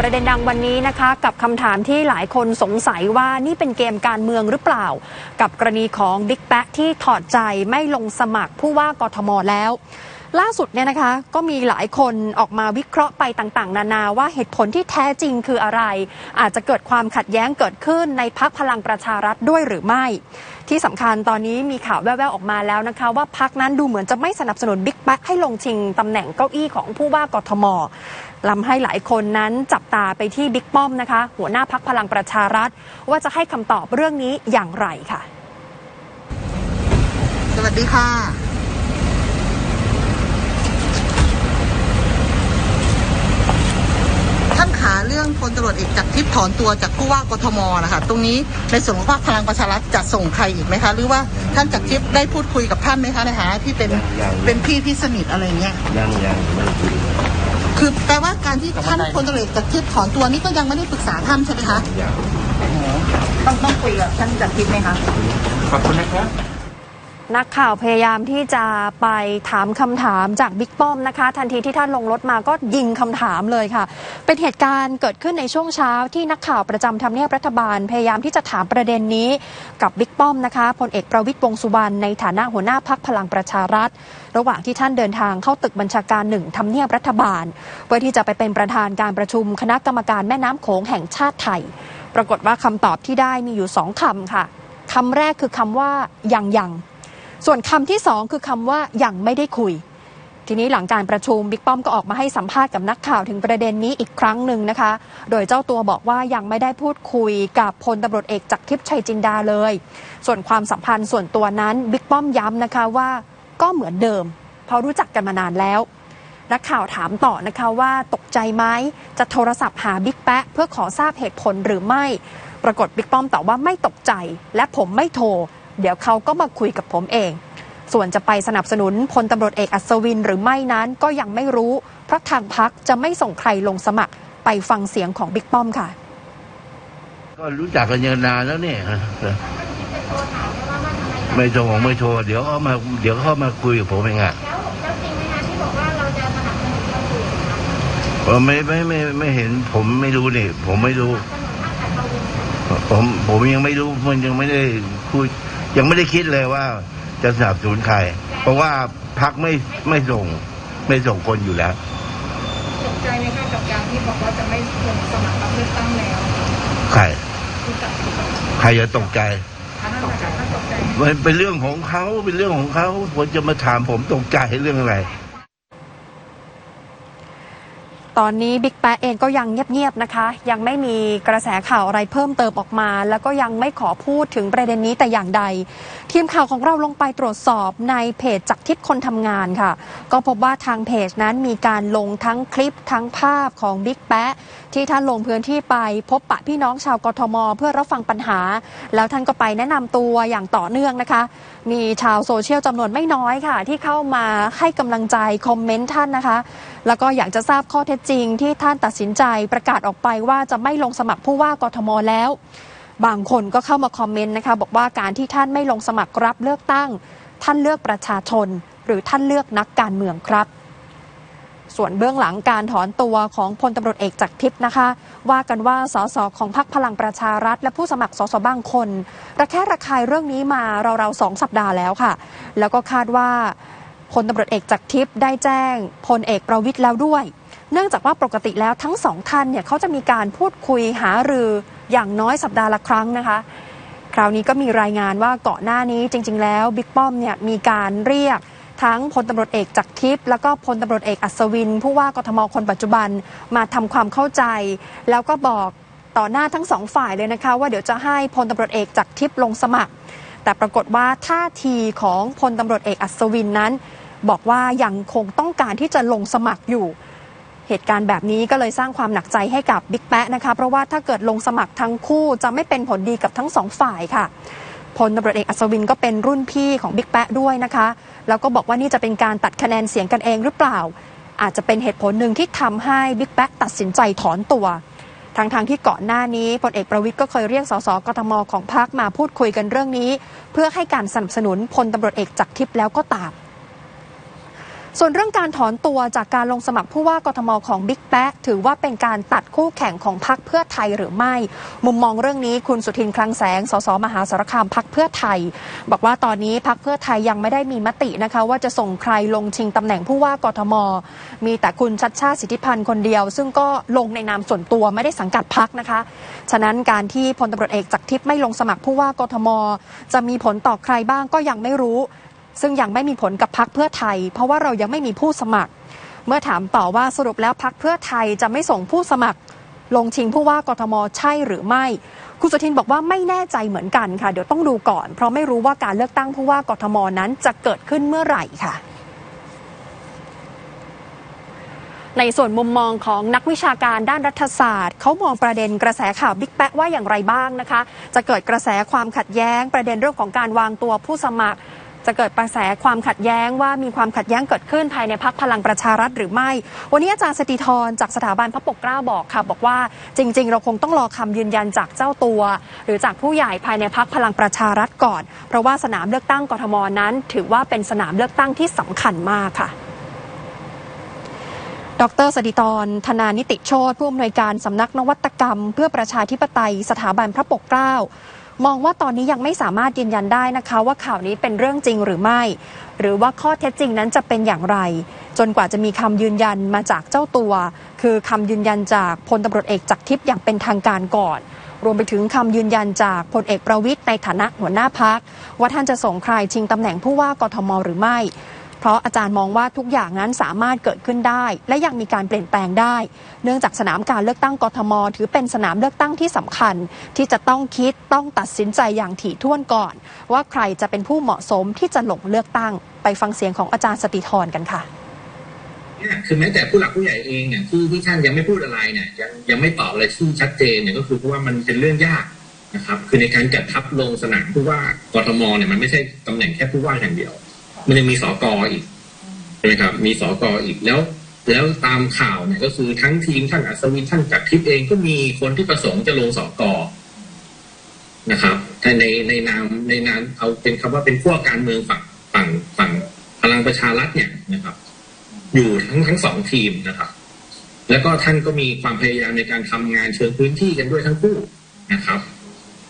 ประเด็นดังวันนี้นะคะกับคำถามที่หลายคนสงสัยว่านี่เป็นเกมการเมืองหรือเปล่า กับกรณีของบิ๊กแป๊ะที่ถอดใจไม่ลงสมัครผู้ว่ากทมแล้ว ล่าสุดเนี่ยนะคะก็มีหลายคนออกมาวิเคราะห์ไปต่าง ๆ นานาว่าเหตุผลที่แท้จริงคืออะไร อาจจะเกิดความขัดแย้งเกิดขึ้นในพักพลังประชารัฐด้วยหรือไม่ ที่สำคัญตอนนี้มีข่าวแว่วๆออกมาแล้วนะคะ ว่าพักนั้นดูเหมือนจะไม่สนับสนุนบิ๊กแป๊ะให้ลงชิงตำแหน่งเก้าอี้ของผู้ว่ากทมลำให้หลายคนนั้นจับตาไปที่บิ๊กป้อมนะคะ หัวหน้าพักพลังประชารัฐ ว่าจะให้คำตอบเรื่องนี้อย่างไรค่ะ สวัสดีค่ะ ท่านขาเรื่องพลตำรวจเอกจากทิพย์ถอนตัวจากผู้ว่ากทมนะคะตรงนี้ในส่วนของพรรคพลังประชารัฐจะส่งใครอีกไหมคะ หรือว่าท่านจากทิพย์ได้พูดคุยกับท่านไหมคะในฐานะที่เป็นยังเป็นพี่ที่สนิทอะไรเงี้ยยังยังไม่คุยคือแปลว่าการที่ท่านพลตำรวจเอกจากทิพย์ถอนตัวนี้ก็ยังไม่ได้ปรึกษาท่านใช่ไหมคะยังต้องต้องคุยกับท่านจากทิพย์ไหมคะขอบคุณนะครับ นักข่าวพยายามที่จะไปถามคำถามจากบิ๊กป้อมนะคะ ทันทีที่ท่านลงรถมาก็ยิงคำถามเลยค่ะ เป็นเหตุการณ์เกิดขึ้นในช่วงเช้าที่นักข่าวประจำทำเนียบรัฐบาล พยายามที่จะถามประเด็นนี้กับบิ๊กป้อมนะคะพลเอกประวิตยวงสุวรรณในฐานะหัวหน้าพักพลังประชารัฐ ระหว่างที่ท่านเดินทางเข้าตึกบัญชาการหนึ่งทำเนียบรัฐบาล เพื่อที่จะไปเป็นประธานการประชุมคณะกรรมการแม่น้ำโขงแห่งชาติไทย ปรากฏว่าคำตอบที่ได้มีอยู่สองคำค่ะคำแรกคือคำว่ายังยัง ส่วนคำที่สองคือคำว่ายังไม่ได้คุย ทีนี้หลังการประชุมบิ๊กป้อมก็ออกมาให้สัมภาษณ์กับนักข่าวถึงประเด็นนี้อีกครั้งหนึ่งนะคะ โดยเจ้าตัวบอกว่ายังไม่ได้พูดคุยกับพลตำรวจเอกจากทิพย์ชัยจินดาเลย ส่วนความสัมพันธ์ส่วนตัวนั้นบิ๊กป้อมย้ำนะคะว่าก็เหมือนเดิม เพราะรู้จักกันมานานแล้วนักข่าวถามต่อนะคะว่าตกใจไหมจะโทรศัพท์หาบิ๊กแป๊ะเพื่อขอทราบเหตุผลหรือไม่ ปรากฏบิ๊กป้อมตอบว่าไม่ตกใจ และผมไม่โทร เดี๋ยวเขาก็มาคุยกับผมเอง ส่วนจะไปสนับสนุนพลตำรวจเอกอัศวินหรือไม่นั้นก็ยังไม่รู้ เพราะทางพักจะไม่ส่งใครลงสมัครไปฟังเสียงของบิ๊กป้อมค่ะ ก็รู้จักกันยานานแล้วเนี่ยไม่โทรไม่โทรเดี๋ยวเขามาเดี๋ยวเขามาคุยกับผมเองอะแล้วแล้วจริงไหมคะที่บอกว่าเราจะสนับสนุนคนอื่นนะคะเออไม่ไม่ไม่ไม่เห็น ผมไม่รู้นี่ผมไม่รู้ ผมผมยังไม่รู้มันยังไม่ได้คุย ยังไม่ได้คิดเลยว่าจะสนับสนุนใคร เพราะว่าพักไม่ไม่ส่งไม่ส่งคนอยู่แล้วตกใจไหมคะกับการที่บอกว่าจะไม่ลงสมัครรับเลือกตั้งแล้วใครรู้จักผิดใครจะตกใจท่านตกใจท่านตกใจมันเป็นเรื่องของเขาเป็นเรื่องของเขาผมจะมาถามผมตกใจเรื่องอะไร ตอนนี้บิ๊กแป๊ะเองก็ยังเงียบๆนะคะ ยังไม่มีกระแสข่าวอะไรเพิ่มเติมออกมา แล้วก็ยังไม่ขอพูดถึงประเด็นนี้แต่อย่างใด ทีมข่าวของเราลงไปตรวจสอบในเพจจักทิพย์คนทำงานค่ะ ก็พบว่าทางเพจนั้นมีการลงทั้งคลิปทั้งภาพของบิ๊กแป๊ะที่ท่านลงพื้นที่ไปพบปะพี่น้องชาวกทม เพื่อรับฟังปัญหา แล้วท่านก็ไปแนะนำตัวอย่างต่อเนื่องนะคะ มีชาวโซเชียลจำนวนไม่น้อยค่ะ ที่เข้ามาให้กำลังใจคอมเมนต์ท่านนะคะ แล้วก็อยากจะทราบข้อเท็จจริง ที่ท่านตัดสินใจประกาศออกไปว่าจะไม่ลงสมัครผู้ว่ากทมแล้ว บางคนก็เข้ามาคอมเมนต์นะคะ บอกว่าการที่ท่านไม่ลงสมัครรับเลือกตั้ง ท่านเลือกประชาชน หรือท่านเลือกนักการเมืองครับ ส่วนเบื้องหลังการถอนตัวของพลตำรวจเอกจากทิพย์นะคะ ว่ากันว่าสสของพรรคพลังประชารัฐ และผู้สมัครสสบางคน ระแคะระคายเรื่องนี้มาราวๆสองสัปดาห์แล้วค่ะ แล้วก็คาดว่าพลตำรวจเอกจากทิพย์ได้แจ้งพลเอกประวิตยแล้วด้วย เนื่องจากว่าปกติแล้วทั้งสองท่านเนี่ยเขาจะมีการพูดคุยหารืออย่างน้อยสัปดาห์ละครั้งนะคะคราวนี้ก็มีรายงานว่าก่อนหน้านี้จริง ๆ แล้วบิ๊กป้อมเนี่ยมีการเรียก ทั้งพลตำรวจเอกจากทิพย์แล้วก็พลตำรวจเอกอัศวิน ผู้ว่ากทมคนปัจจุบันมาทำความเข้าใจ แล้วก็บอกต่อหน้าทั้งสองฝ่ายเลยนะคะ ว่าเดี๋ยวจะให้พลตำรวจเอกจากทิพย์ลงสมัคร แต่ปรากฏว่าท่าทีของพลตำรวจเอกอัศวินนั้น บอกว่ายังคงต้องการที่จะลงสมัครอยู่เหตุการณ์แบบนี้ก็เลยสร้างความหนักใจให้กับบิ๊กแป๊ะนะคะ เพราะว่าถ้าเกิดลงสมัครทั้งคู่จะไม่เป็นผลดีกับทั้งสองฝ่ายค่ะ พลตำรวจเอกอัศวินก็เป็นรุ่นพี่ของบิ๊กแป๊ะด้วยนะคะ แล้วก็บอกว่านี่จะเป็นการตัดคะแนนเสียงกันเองหรือเปล่า อาจจะเป็นเหตุผลหนึ่งที่ทำให้บิ๊กแป๊ะตัดสินใจถอนตัวทางทางที่ก่อนหน้านี้พลเอกประวิทย์ก็เคยเรียกสสกทมของพรรคมาพูดคุยกันเรื่องนี้ เพื่อให้การสนับสนุนพลตำรวจเอกจากทิพย์แล้วก็ตาม ส่วนเรื่องการถอนตัวจากการลงสมัครผู้ว่ากทมของบิ๊กแป๊ะถือว่าเป็นการตัดคู่แข่งของพรรคเพื่อไทยหรือไม่ มุมมองเรื่องนี้คุณสุทินคลังแสง สสมหาสารคามพรรคเพื่อไทย บอกว่าตอนนี้พรรคเพื่อไทยยังไม่ได้มีมตินะคะ ว่าจะส่งใครลงชิงตำแหน่งผู้ว่ากทม มีแต่คุณชัดชาติสิทธิพันธ์คนเดียว ซึ่งก็ลงในนามส่วนตัวไม่ได้สังกัดพรรคนะคะ ฉะนั้นการที่พลตำรวจเอกจากทิพย์ไม่ลงสมัครผู้ว่ากทม จะมีผลต่อใครบ้างก็ยังไม่รู้ ซึ่งยังไม่มีผลกับพักเพื่อไทย เพราะว่าเรายังไม่มีผู้สมัคร เมื่อถามต่อว่าสรุปแล้วพักเพื่อไทยจะไม่ส่งผู้สมัคร ลงชิงผู้ว่ากทมใช่หรือไม่คุณสุทินบอกว่าไม่แน่ใจเหมือนกันค่ะ เดี๋ยวต้องดูก่อน เพราะไม่รู้ว่าการเลือกตั้งผู้ว่ากทมนั้นจะเกิดขึ้นเมื่อไหร่ค่ะในส่วนมุมมองของนักวิชาการด้านรัฐศาสตร์ เขามองประเด็นกระแสข่าวบิ๊กแป๊ะว่าอย่างไรบ้างนะคะ จะเกิดกระแสความขัดแย้ง ประเด็นเรื่องของการวางตัวผู้สมัคร จะเกิดกระแสความขัดแย้งว่ามีความขัดแย้งเกิดขึ้นภายในพักพลังประชารัฐหรือไม่ วันนี้อาจารย์สติธรจากสถาบันพระปกเกล้าบอกค่ะ บอกว่าจริง ๆ เราคงต้องรอคำยืนยันจากเจ้าตัว หรือจากผู้ใหญ่ภายในพักพลังประชารัฐก่อน เพราะว่าสนามเลือกตั้งกทมนั้น ถือว่าเป็นสนามเลือกตั้งที่สำคัญมากค่ะดรสดิตรธนานิติโชตผู้อำนวยการสำนักนวัตกรรม เพื่อประชาธิปไตยสถาบันพระปกเกล้า มองว่าตอนนี้ยังไม่สามารถยืนยันได้นะคะ ว่าข่าวนี้เป็นเรื่องจริงหรือไม่ หรือว่าข้อเท็จจริงนั้นจะเป็นอย่างไร จนกว่าจะมีคำยืนยันมาจากเจ้าตัว คือคำยืนยันจากพลตำรวจเอกจากทิพย์อย่างเป็นทางการก่อน รวมไปถึงคำยืนยันจากพลเอกประวิทย์ในฐานะหัวหน้าพักว่าท่านจะส่งใครชิงตำแหน่งผู้ว่ากทมหรือไม่ เพราะอาจารย์มองว่าทุกอย่างนั้นสามารถเกิดขึ้นได้ และยังมีการเปลี่ยนแปลงได้ เนื่องจากสนามการเลือกตั้งกทม ถือเป็นสนามเลือกตั้งที่สำคัญ ที่จะต้องคิดต้องตัดสินใจอย่างถี่ถ้วนก่อน ว่าใครจะเป็นผู้เหมาะสมที่จะลงเลือกตั้ง ไปฟังเสียงของอาจารย์สติธรกันค่ะเนี่ยคือแม้แต่ผู้หลักผู้ใหญ่เองเนี่ยที่ที่ท่านยังไม่พูดอะไรเนี่ยยังยังไม่ตอบอะไรที่ชัดเจนเนี่ยก็คือเพราะว่ามันเป็นเรื่องยากนะครับ คือในการจัดทัพลงสนามผู้ว่ากทมเนี่ยมันไม่ใช่ตำแหน่งแค่ผู้ว่าอย่างเดียว มันยังมีสอกอีกใช่ไหมครับ มีสอกอีกแล้ว แล้วตามข่าวเนี่ยก็คือทั้งทีมท่านอัศวินท่านจักทิพย์เองก็มีคนที่ประสงค์จะลงสอกนะครับแต่ในในนามในนามเอาเป็นคำว่าเป็นพวกการเมืองฝั่งฝั่งฝั่งพลังประชารัฐเนี่ยนะครับ อยู่ทั้งทั้งสองทีมนะครับ แล้วก็ท่านก็มีความพยายามในการทำงานเชิงพื้นที่กันด้วยทั้งคู่นะครับ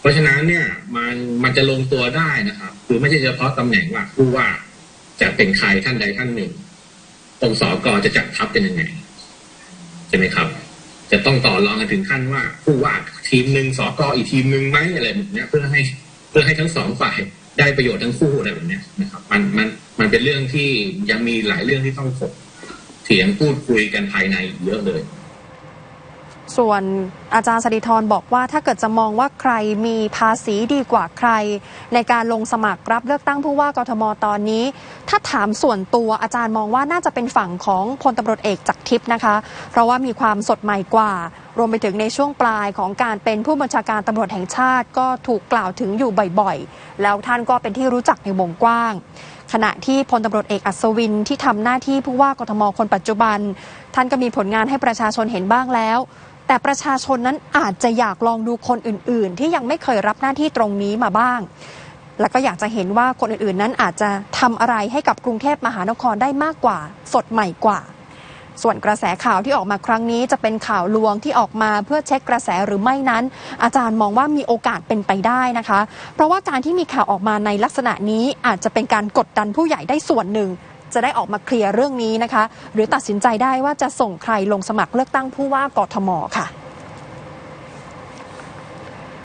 เพราะฉะนั้นเนี่ยมันมันจะลงตัวได้นะครับ คือไม่ใช่เฉพาะตำแหน่งว่าผู้ว่า จะเป็นใครท่านใดท่านหนึ่งองค์สอกจะจัดทัพเป็นยังไงใช่ไหมครับ จะต้องต่อรองกันถึงขั้นว่าผู้ว่าทีมหนึ่งสอกอีกทีมหนึ่งไหมอะไรแบบเนี้ยเพื่อให้เพื่อให้ทั้งสองฝ่ายได้ประโยชน์ทั้งคู่อะไรแบบเนี้ยนะครับ มันมันมันเป็นเรื่องที่ยังมีหลายเรื่องที่ต้องถกเถียงพูดคุยกันภายในเยอะเลย ส่วนอาจารย์สดิธรบอกว่าถ้าเกิดจะมองว่าใครมีภาษีดีกว่าใคร ในการลงสมัครรับเลือกตั้งผู้ว่ากทมตอนนี้ ถ้าถามส่วนตัวอาจารย์มองว่าน่าจะเป็นฝั่งของพลตำรวจเอกจากทิพย์นะคะ เพราะว่ามีความสดใหม่กว่า รวมไปถึงในช่วงปลายของการเป็นผู้บัญชาการตำรวจแห่งชาติ ก็ถูกกล่าวถึงอยู่บ่อยๆ แล้วท่านก็เป็นที่รู้จักในวงกว้างขณะที่พลตำรวจเอกอัศวินที่ทำหน้าที่ผู้ว่ากทมคนปัจจุบัน ท่านก็มีผลงานให้ประชาชนเห็นบ้างแล้ว แต่ประชาชนนั้นอาจจะอยากลองดูคนอื่น ๆ ที่ยังไม่เคยรับหน้าที่ตรงนี้มาบ้าง แล้วก็อยากจะเห็นว่าคนอื่น ๆ นั้นอาจจะทำอะไรให้กับกรุงเทพมหานครได้มากกว่า สดใหม่กว่า ส่วนกระแสข่าวที่ออกมาครั้งนี้จะเป็นข่าวลวงที่ออกมาเพื่อเช็คกระแสหรือไม่นั้น อาจารย์มองว่ามีโอกาสเป็นไปได้นะคะ เพราะว่าการที่มีข่าวออกมาในลักษณะนี้อาจจะเป็นการกดดันผู้ใหญ่ได้ส่วนหนึ่ง จะได้ออกมาเคลียร์เรื่องนี้นะคะ หรือตัดสินใจได้ว่าจะส่งใครลงสมัครเลือกตั้งผู้ว่ากทมค่ะ